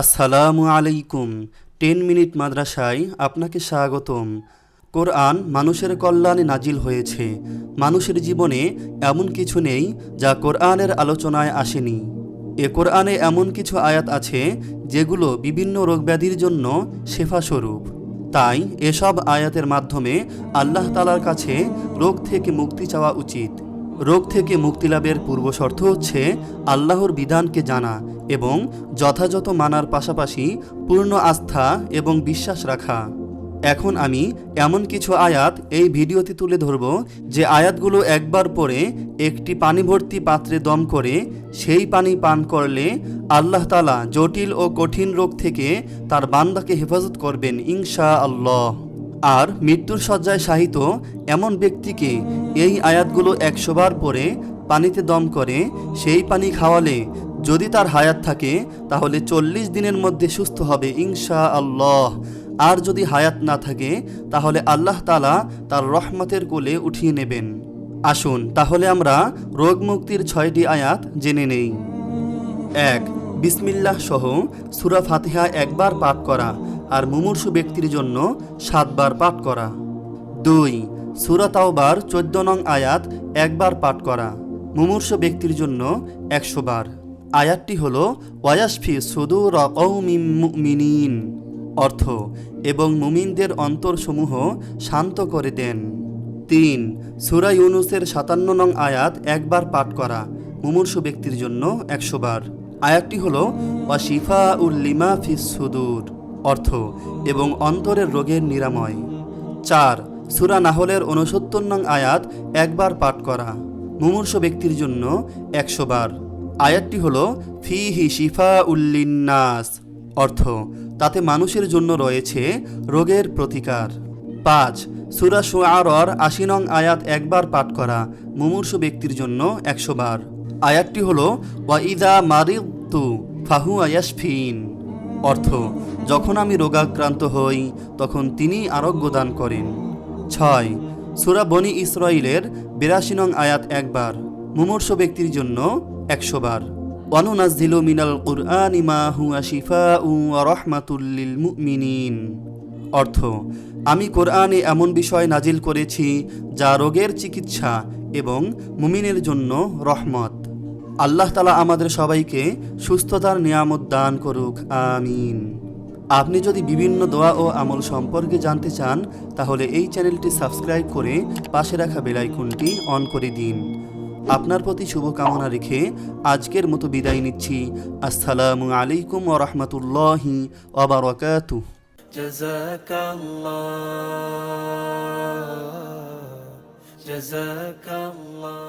আসসালামু আলাইকুম। Ten minute মাদ্রাসায় আপনাকে স্বাগতম। কোরআন মানুষের কল্যাণে নাজিল হয়েছে। মানুষের জীবনে এমন কিছু নেই যা কোরআনের আলোচনায় আসেনি। এ কোরআনে এমন কিছু আয়াত আছে যেগুলো বিভিন্ন রোগব্যাধির জন্য শেফাস্বরূপ তাই এসব আয়াতের মাধ্যমে আল্লাহ তালার কাছে রোগ থেকে মুক্তি চাওয়া উচিত। রোগ থেকে মুক্তিলাভের পূর্বশর্ত হচ্ছে আল্লাহর বিধানকে জানা এবং যথাযথ মানার পাশাপাশি পূর্ণ আস্থা এবং বিশ্বাস রাখা। এখন আমি এমন কিছু আয়াত এই ভিডিওতে তুলে ধরব যে আয়াতগুলো একবার পরে একটি পানি ভর্তি পাত্রে দম করে সেই পানি পান করলে আল্লাহ তালা জটিল ও কঠিন রোগ থেকে তার বান্দাকে হেফাজত করবেন ইনশা আল্লাহ আর মৃত্যুর শয্যায় শাহিত এমন ব্যক্তিকে এই আয়াতগুলো একশোবার পরে পানিতে দম করে, সেই পানি খাওয়ালে যদি তার হায়াত থাকে, তাহলে চল্লিশ দিনের মধ্যে সুস্থ হবে ইনশা আল্লাহ আর যদি হায়াত না থাকে, তাহলে আল্লাহ তালা তার রহমতের কোলে উঠিয়ে নেবেন। আসুন, তাহলে আমরা রোগ মুক্তির ছয়টি আয়াত জেনে নেই। এক বিসমিল্লাহ সহ সুরা ফাতিহা একবার পাঠ করা আর মুমূর্ষু ব্যক্তির জন্য সাতবার পাঠ করা। দুই, সুরা তাওবার চোদ্দ নং আয়াত একবার পাঠ করা, মুমূর্ষু ব্যক্তির জন্য একশো বার। আয়াতটি হল ওয়ায়াসফি সুদুর মিনিন অর্থ, এবং মুমিনদের অন্তরসমূহ শান্ত করে দেন। তিন, সুরা ইউনুসের সাতান্ন নং আয়াত একবার পাঠ করা, মুমূর্ষু ব্যক্তির জন্য একশো বার। আয়াতটি হল ওয়াশিফা উল্লিমা ফিস সুদূর অর্থ, এবং অন্তরের রোগের নিরাময়। চার, সুরা নাহলের উনসত্তর নং আয়াত, একবার পাঠ করা। মুমূর্ষ ব্যক্তির জন্য একশো বার। আয়াতটি হল ফি হি শিফা উল্লিন্নাস অর্থ, তাতে মানুষের জন্য রয়েছে রোগের প্রতিকার। পাঁচ, সুরা সুআরর আশি নং আয়াত, একবার পাঠ করা। মুমূর্ষ ব্যক্তির জন্য একশো বার। আয়াতটি হল ওয়াইদা মারিদতু ফাহু আয়াসফিন অর্থ, যখন আমি রোগাক্রান্ত হই, তখন তিনি আরোগ্য দান করেন। ছয়, সুরা বনি ইসরাইলের বিরাশি নং আয়াত একবার, মুমূর্ষ ব্যক্তির জন্য একশো বার। ওয়ানুনাজ্জিলু মিনাল কুরআনি মা হুয়া শিফাউ ওয়া রাহমাতুল লিল মুমিনিন। অর্থ, আমি কোরআনে এমন বিষয় নাজিল করেছি যা রোগের চিকিৎসা এবং মুমিনের জন্য রহমত। আল্লাহ তালা আমাদের সবাইকে সুস্থতার নিয়ামত দান করুক আমিন আপনি যদি বিভিন্ন দোয়া ও আমল সম্পর্কে জানতে চান তাহলে এই চ্যানেলটি সাবস্ক্রাইব করে পাশে রাখা বেলাইকনটি অন করে দিন আপনার প্রতি শুভকামনা রেখে আজকের মতো বিদায় নিচ্ছি আসসালামু আলাইকুম ও রহমতুল্লাহি ওবরাকাতুহ جزاك الله جزاك الله